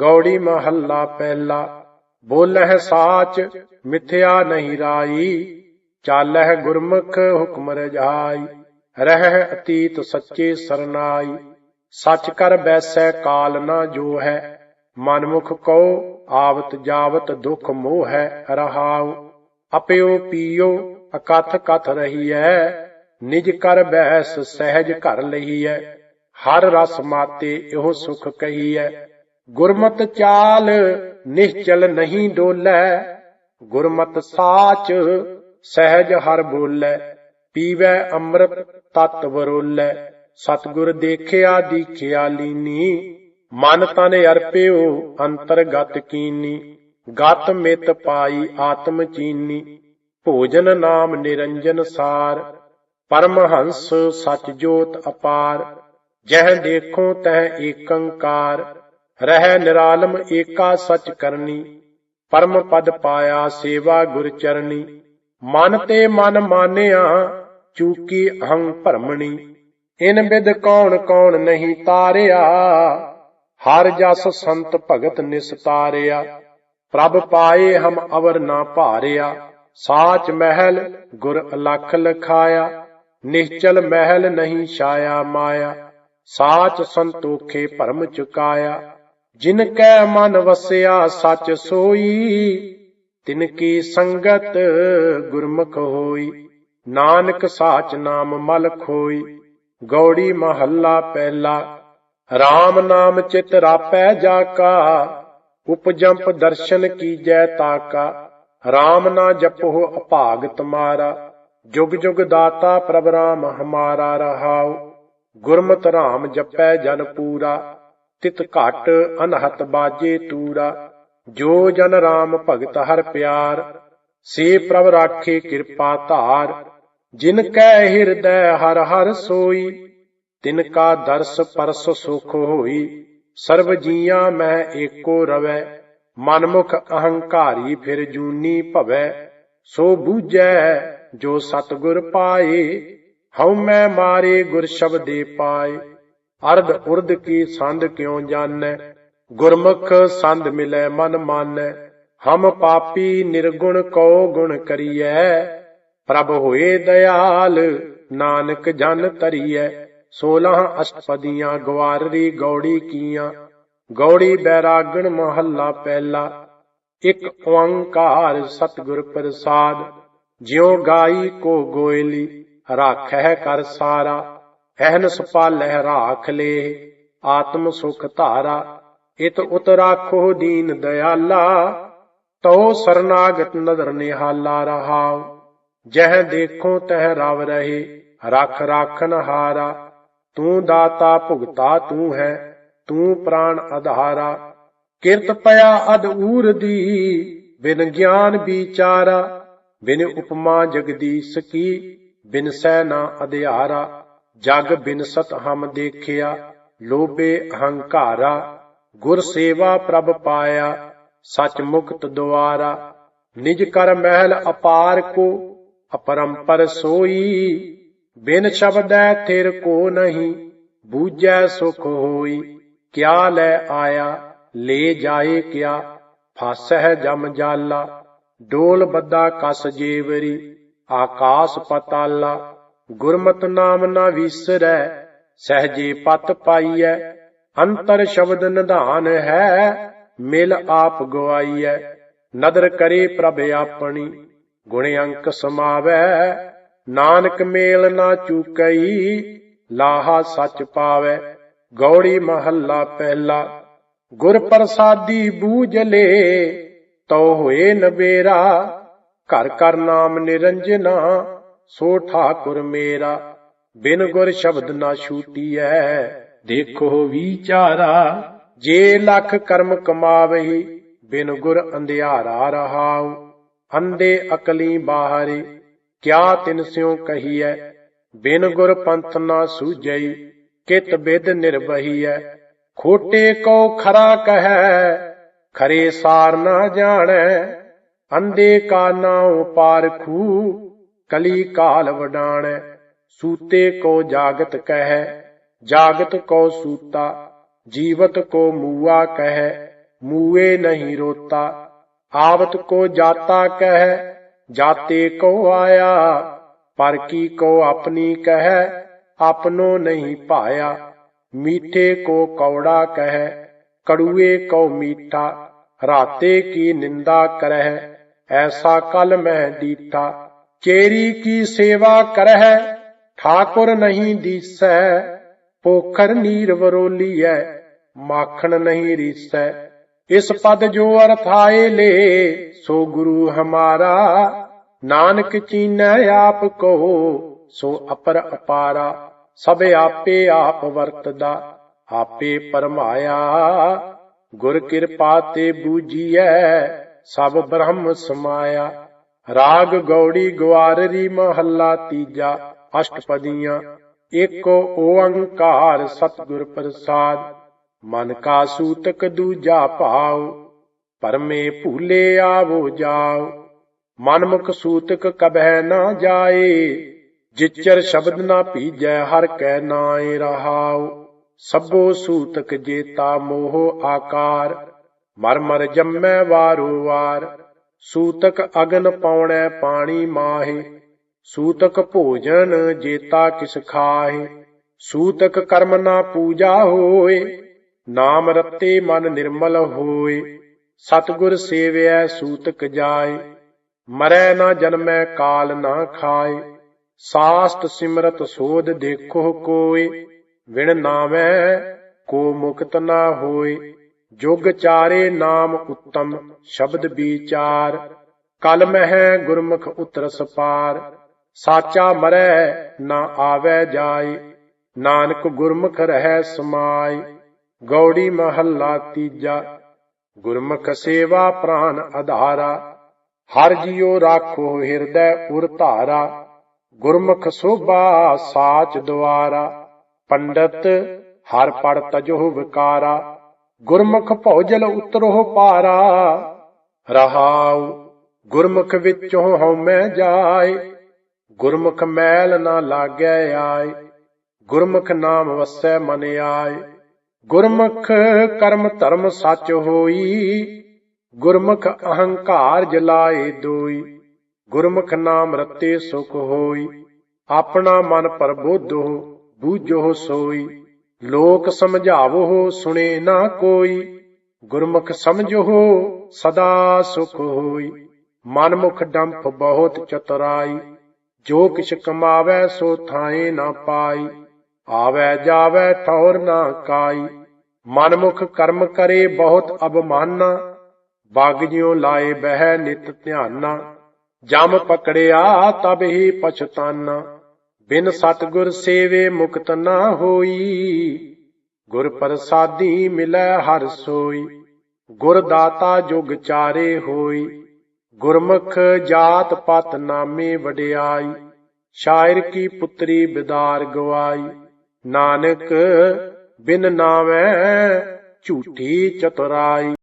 ਗੌੜੀ ਮਹੱਲਾ ਪਹਿਲਾ। ਬੋਲਹਿ ਸਾਚ, ਮਿਥਿਆ ਨਹੀਂ ਰਾਈ। ਚਾਲਹਿ ਗੁਰਮੁਖ ਹੁਕਮ ਰਜਾਈ। ਰਹਿ ਅਤੀਤ ਸੱਚੇ ਸਰਨਾਈ। ਸੱਚ ਕਰ ਬੈਸੈ ਕਾਲ ਨਾ ਜੋ ਹੈ ਮਨਮੁਖ ਕਉ, ਆਵਤ ਜਾਵਤ ਦੁਖ ਮੋਹ ਹੈ ਰਹਾਉ। ਅਪਿਓ ਪੀਓ ਅਕਥ ਕਥ ਰਹੀਐ। ਨਿਜ ਕਰ ਬਹਿਸ ਸਹਿਜ ਘਰ ਲਈਐ। ਹਰ ਰਸ ਮਾਤੇ ਇਹੋ ਸੁਖ ਕਹੀਐ। ਗੁਰਮਤ ਚਾਲ ਨਿਸ਼ਚਲ ਨਹੀਂ ਡੋਲੈ, ਗੁਰਮਤ ਸਾਚ ਸਹਿਜ ਹਰ ਬੋਲੈ, ਪੀਵੈ ਅੰਮ੍ਰਿਤ ਤਤ ਬਰੋਲੈ ਸਤਗੁਰ ਦੇਖਿਆ ਦੀਖਿਆ ਲੀਨੀ, ਮਨ ਤਨ ਅਰਪਿਓ ਅੰਤਰਗਤ ਕੀਨੀ। ਗਤ ਮਿਤ ਪਾਈ ਆਤਮ ਚੀਨੀ, ਭੋਜਨ ਨਾਮ ਨਿਰੰਜਨ ਸਾਰ। ਪਰਮ ਹੰਸ ਸਚ ਜੋਤ ਅਪਾਰ, ਜਹ ਦੇਖੋ ਤਹ ਏਕੰਕਾਰ। ਰਹਿ ਨਿਰਾਲਮ ਏਕਾ ਸਚ ਕਰਨੀ, ਪਰਮ ਪਦ ਪਾਇਆ ਸੇਵਾ ਗੁਰ ਚਰਨੀ ਮਨ ਤੇ ਮਨ ਮਾਨਿਆ, ਚੂਕੀ ਅਹੰ ਭਰਮਣੀ। ਇਨ ਬਿਦ ਕੌਣ ਕੌਣ ਨਹੀਂ ਤਾਰਿਆ, ਹਰ ਜਸ ਸੰਤ ਭਗਤ ਨਿਸਤਾਰਿਆ ਪ੍ਰਭ ਪਾਏ ਹਮ ਅਵਰ ਨਾ ਭਾਰਿਆ, ਸਾਚ ਮਹਿਲ ਗੁਰ ਅਲਖ ਲਖਾਇਆ। ਨਿਸ਼ਚਲ ਮਹਿਲ ਨਹੀਂ ਛਾਇਆ ਮਾਇਆ, ਸਾਚ ਸੰਤੋਖੇ ਭਰਮ ਚੁਕਾਇਆ। ਜਿਨ ਕੈ ਮਨ ਵਸਿਆ ਸਚ ਸੋਈ, ਤਿਨ ਕੀ ਸੰਗਤ ਗੁਰਮੁਖ ਹੋਈ। ਨਾਨਕ ਸਾਚ ਨਾਮ ਮਲ ਖੋਈ ਗੌੜੀ ਮਹੱਲਾ ਪਹਿਲਾ। RAM ਨਾਮ ਚਿਤ ਰਾਪੈ ਜਾ ਕਾ ਉਪਜੰਪ ਦਰਸ਼ਨ ਕੀਜੈ ਤਾਕਾ। RAM ਨਾ ਜਪੋ ਅਭਾਗ ਤੁਮਾਰਾ ਜੁਗ ਜੁਗ ਦਾਤਾ ਪ੍ਰਭ ਰਾਮ ਹਮਾਰਾ ਰਹਾਉ। ਗੁਰਮਤਿ ਰਾਮ ਜਪੈ ਜਨ ਪੂਰਾ। ਤਿਤ ਘਟ ਅਨਹਤ ਬਾਜੇ ਤੂਰਾ ਜੋ ਜਨ ਰਾਮ ਭਗਤ ਹਰ ਪਿਆਰ, ਸੇ ਪ੍ਰਭ ਰਾਖੇ ਕਿਰਪਾ ਧਾਰ, ਜਿਨ ਕੈ ਹਿਰਦੈ ਹਰ ਹਰ ਸੋਈ, ਤਿਨ ਕਾ ਦਰਸ ਪਰਸ ਸੁਖ ਹੋਈ, ਸਰਬ ਜੀਆਂ ਮੈਂ ਏਕੋ ਰਵੈ, ਮਨਮੁਖ ਅਹੰਕਾਰੀ ਫਿਰ ਜੂਨੀ ਭਵੈ, ਸੋ ਬੂਝੈ ਜੋ ਸਤਗੁਰ ਪਾਏ, ਹਉ ਮੈਂ ਮਾਰੇ ਗੁਰ ਸ਼ਬਦੇ ਪਾਏ। ਅਰਧ ਉਰਦ ਕੀ ਸੰਦ ਕਿਉ ਜਾਣੈ? ਗੁਰਮੁਖ ਸੰਦ ਮਿਲੈ ਮਨ ਮਾਨੈ, ਹਮ ਪਾਪੀ ਨਿਰਗੁਣ ਕੋ ਗੁਣ ਕਰੀਐ। ਪ੍ਰਭ ਹੋਏ ਦਇਆਲ, ਨਾਨਕ ਜਨ ਤਰੀਐ 16 ਅਸ਼ਟਪਦੀਆਂ ਗਵਾਰਰੀ ਗੌੜੀ ਕੀਆਂ, ਗੌੜੀ ਬੈਰਾਗਣ ਮਹੱਲਾ ਪਹਿਲਾ। ਇਕ ਓੰਕਾਰ ਸਤਿਗੁਰ ਪ੍ਰਸਾਦ, ਜਿਉ ਗਾਈ ਕੋ ਗੋਇਲੀ ਰਾਖੈ ਕਰ ਸਾਰਾ। ਅਹਨਸ ਪਾਲਹਿ ਰਾਖ ਲੇ, ਆਤਮ ਸੁਖ ਧਾਰਾ, ਇਤ ਉਤ ਰਾਖੋ ਦੀਨ ਦਇਆਲਾ ਤਉ ਸਰਨਾਗਤ ਨਦਰ ਨਿਹਾਲਾ ਰਹਾਉ ਜਹ ਦੇਖੋ ਤਹ ਰਵ ਰਹੇ, ਰਖ ਰਾਖਨ ਹਾਰਾ ਤੂੰ ਦਾਤਾ ਭੁਗਤਾ ਤੂੰ ਹੈ, ਤੂੰ ਪ੍ਰਾਣ ਆਧਾਰਾ ਕਿਰਤ ਪਿਆ ਅਦ ਊਰ ਦੀ, ਬਿਨ ਗਿਆਨ ਵਿਚਾਰਾ। ਬਿਨ ਉਪਮਾ ਜਗਦੀਸ਼ ਕੀ, ਬਿਨ ਸੈ ਨਾ ਅਧਿਆਰਾ। ਜਗ ਬਿਨਸਤ ਹਮ ਦੇਖਿਆ, ਲੋਭੇ ਅਹੰਕਾਰਾ, ਗੁਰ ਸੇਵਾ ਪ੍ਰਭ ਪਾਇਆ, ਸਚ ਮੁਕਤ ਦੁਆਰਾ, ਨਿਜ ਕਰ ਮਹਿਲ ਅਪਾਰ ਕੋ, ਅਪਰੰਪਰ ਸੋਈ, ਬਿਨ ਸ਼ਬਦੈ ਥਿਰ ਕੋ ਨਹੀਂ, ਬੂਝੈ ਸੁਖ ਹੋਈ, ਕਿਆ ਲੈ ਆਇਆ, ਲੈ ਜਾਏ ਕਿਆ, ਫਾਸਹਿ ਜਮ ਜਾਲਾ, ਡੋਲ ਬੱਦਾ ਕਸ ਜੇਵਰੀ, ਆਕਾਸ ਪਤਾਲਾ ਗੁਰਮਤਿ ਨਾਮ ਨਾ ਵਿਸਰੈ, ਸਹਜੇ ਪਤ ਪਾਈਐ, ਅੰਤਰ ਸ਼ਬਦ ਨਿਧਾਨ ਹੈ, ਮਿਲ ਆਪ ਗਵਾਈਐ ਨਦਰ ਕਰੇ ਪ੍ਰਭ ਆਪਣੀ, ਗੁਣ ਅੰਕ ਸਮਾਵੈ, ਨਾਨਕ ਮੇਲ ਨਾ ਚੂਕਈ, ਲਾਹਾ ਸੱਚ ਪਾਵੈ, ਗੌੜੀ ਮਹੱਲਾ ਪਹਿਲਾ। ਗੁਰ ਪ੍ਰਸਾਦੀ ਬੂਝ ਲੇ, ਤਉ ਹੋਏ ਨਬੇਰਾ ਘਰ ਕਰ ਨਾਮ ਨਿਰੰਜਨਾ ਸੋ ਠਾਕੁਰ ਮੇਰਾ, ਬਿਨ ਗੁਰ ਸ਼ਬਦ ਨਾ ਛੂਟੀਐ। ਦੇਖੋ ਵਿਚਾਰਾ, ਜੇ ਲੱਖ ਕਰਮ ਕਮਾਵਹੀ ਬਿਨ ਗੁਰ ਅੰਧਿਆਰਾ ਰਹਾਉ। ਅੰਦੇ ਅਕਲੀ ਬਾਹਰੇ, ਕਿਆ ਤਿਨ ਸਿਉ ਕਹੀਐ। ਬਿਨ ਗੁਰ ਪੰਥ ਨਾ ਸੂਝਈ, ਕਿਤ ਬਿਦ ਨਿਰਵਹੀਐ। ਖੋਟੇ ਕੋ ਖਰਾ ਕਹੈ, ਖਰੇ ਸਾਰ ਨਾ ਜਾਣੈ। ਅੰਦੇ ਕਾ ਨਾਉ ਪਾਰਖੂ ਕਲੀ ਕਾਲ ਵਡਾਣੈ, ਸੂਤੇ ਕੋ ਜਾਗਤ ਕਹਿ, ਜਾਗਤ ਕੋ ਸੂਤਾ, ਜੀਵਤ ਕੋ ਮੂਆ ਕਹਿ, ਮੂਏ ਨਹੀਂ ਰੋਤਾ, ਆਵਤ ਕੋ ਜਾਤਾ ਕਹਿ, ਜਾਤੇ ਕੋ ਆਇਆ, ਪਰ ਕੀ ਕੋ ਆਪਣੀ ਕਹਿ ਆਪਨੋ ਨਹੀਂ ਪਾਇਆ ਮੀਠੇ ਕੋ ਕੌੜਾ ਕਹਿ, ਕੜੂਏ ਕੋ ਮੀਠਾ, ਰਾਤੇ ਕੀ ਨਿੰਦਾ ਕਰਹਿ, ਐਸਾ ਕਲ ਮਹਿ ਦੀਠਾ ਚੇਰੀ ਕੀ ਸੇਵਾ ਕਰਹਿ? ਠਾਕੁਰ ਨਹੀਂ ਦੀਸੈ, ਪੋਖਰ ਨੀਰ ਵਰੋਲੀਐ, ਮਾਖਣ ਨਹੀਂ ਰੀਸੈ। ਇਸ ਪਦ ਜੋ ਅਰਥਾਏ ਲੇ, ਸੋ ਗੁਰੂ ਹਮਾਰਾ। ਨਾਨਕ ਚੀਨੈ ਆਪ ਕੋ, ਸੋ ਅਪਰ ਅਪਾਰਾ। ਸਭ ਆਪੇ ਆਪ ਵਰਤਦਾ, ਆਪੇ ਪਰਮਾਇਆ। ਗੁਰ ਕਿਰਪਾ ਤੇ ਬੂਜੀਐ ਸਭ ਬ੍ਰਹਮ ਸਮਾਇਆ। ਰਾਗ ਗੌੜੀ ਗਵਾਰਰੀ ਮਹੱਲਾ ਤੀਜਾ ਅਸ਼ਟਪਦੀਆਂ, ਏਕ ਓੰਕਾਰ ਸਤਿਗੁਰ ਪ੍ਰਸਾਦ, ਮਨ ਕਾ ਸੂਤਕ ਦੂਜਾ ਭਾਉ, ਪਰਮੇ ਭੂਲੇ ਆਵੋ ਜਾਓ ਮਨਮੁਖ ਸੂਤਕ ਕਬਹਿ ਨਾ ਜਾਏ, ਜਿਚਰ ਸ਼ਬਦ ਨਾ ਭੀਜੈ ਹਰ ਕੈ ਨਾਏ ਰਹਾਉ, ਸਭੋ ਸੂਤਕ ਜੇਤਾ ਮੋਹ ਆਕਾਰ ਮਰ ਮਰ ਜੰਮੈ ਵਾਰੋ ਵਾਰ ਸੂਤਕ ਅਗਨ ਪਾਉਣੈ ਪਾਣੀ ਮਾਹੇ, ਸੂਤਕ ਭੋਜਨ ਜੇਤਾ ਕਿਸ ਖਾਹੇ, ਸੂਤਕ ਕਰਮ ਨਾ ਪੂਜਾ ਹੋਏ, ਨਾਮ ਰਤੇ ਮਨ ਨਿਰਮਲ ਹੋਏ, ਸਤਿਗੁਰ ਸੇਵਿਐ ਸੂਤਕ ਜਾਏ, ਮਰੈ ਨਾ ਜਨਮੈ ਕਾਲ ਨਾ ਖਾਏ, ਸਾਸਤ ਸਿਮਰਤ ਸੋਧ ਦੇਖੋ ਕੋਏ, ਵਿਣ ਨਾਮੈ ਕੋ ਮੁਕਤ ਨਾ ਹੋਏ। ਜੁਗ ਚਾਰੇ ਨਾਮ ਉੱਤਮ, ਸ਼ਬਦ ਵਿਚਾਰ ਕਲ ਮਹਿ ਗੁਰਮੁਖ ਉਤਰ ਸਪਾਰ ਸਾਚਾ ਮਰੈ ਨਾ ਆਵੈ ਜਾਏ, ਨਾਨਕ ਗੁਰਮੁਖ ਰਹਿ ਸਮਾਈ ਗੌੜੀ ਮਹੱਲਾ ਤੀਜਾ, ਗੁਰਮੁਖ ਸੇਵਾ ਪ੍ਰਾਨ ਆਧਾਰਾ ਹਰ ਜਿਉ ਰਾਖੋ ਹਿਰਦੈ ਉਰ ਧਾਰਾ, ਗੁਰਮੁਖ ਸੋਭਾ ਸਾਚ ਦੁਆਰਾ। ਪੰਡਤ, ਹਰ ਪੜ ਤਜੋ ਵਿਕਾਰਾ। ਗੁਰਮੁਖ ਭੌਜਲ ਉਤਰੋ ਪਾਰਾ। ਰਹਾਉ ਗੁਰਮੁਖ ਵਿੱਚੋਂ ਹਉਮੈ ਜਾਏ। ਗੁਰਮੁਖ ਮੈਲ ਨਾ ਲਾਗੈ ਆਏ। ਗੁਰਮੁਖ ਨਾਮ ਵਸੈ ਮਨ ਆਏ। ਗੁਰਮੁਖ ਕਰਮ ਧਰਮ ਸੱਚ ਹੋਈ। ਗੁਰਮੁਖ ਅਹੰਕਾਰ ਜਲਾਏ ਦੋਈ। ਗੁਰਮੁਖ ਨਾਮ ਰਤੇ ਸੁਖ ਹੋਈ। ਆਪਣਾ ਮਨ ਪਰਬੋਧੋ, ਬੂਝੋ ਸੋਈ। ਲੋਕ ਸਮਝਾਵੋ, ਸੁਣੇ ਨਾ ਕੋਈ। ਗੁਰਮੁਖ ਸਮਝੋ, ਸਦਾ ਸੁਖ ਹੋਈ। ਮਨਮੁਖ ਡੰਫ ਬਹੁਤ ਚਤਰਾਈ। ਜੋ ਕਿਛ ਕਮਾਵੈ, ਸੋ ਥਾਏ ਨਾ ਪਾਈ। ਆਵੈ, ਜਾਵੈ, ਠੌਰ ਨਾ ਕਾਈ। ਮਨਮੁਖ ਕਰਮ ਕਰੇ, ਬਹੁਤ ਅਬਮਾਨਾ ਬਾਗ ਜਿਉ ਲਾਏ ਬਹਿ ਨਿਤ ਧਿਆਨਾ। ਜਮ ਪਕੜਿਆ, ਤਬ ਹੀ ਪਛਤਾਨਾ। ਬਿਨ ਸਤਗੁਰ ਸੇਵੇ ਮੁਕਤ ਨਾ ਹੋਈ। ਗੁਰ ਪ੍ਰਸਾਦੀ ਮਿਲੈ ਹਰ ਸੋਈ। ਗੁਰ ਦਾਤਾ ਜੁਗ ਚਾਰੇ ਹੋਈ। ਗੁਰਮੁਖ ਜਾਤ ਪਤ ਨਾਮੇ ਵਡਿਆਈ। ਸ਼ਾਇਰ ਕੀ ਪੁੱਤਰੀ ਬਿਦਾਰ ਗਵਾਈ। ਨਾਨਕ ਬਿਨ ਨਾਮੈ ਝੂਠੀ ਚਤੁਰਾਈ।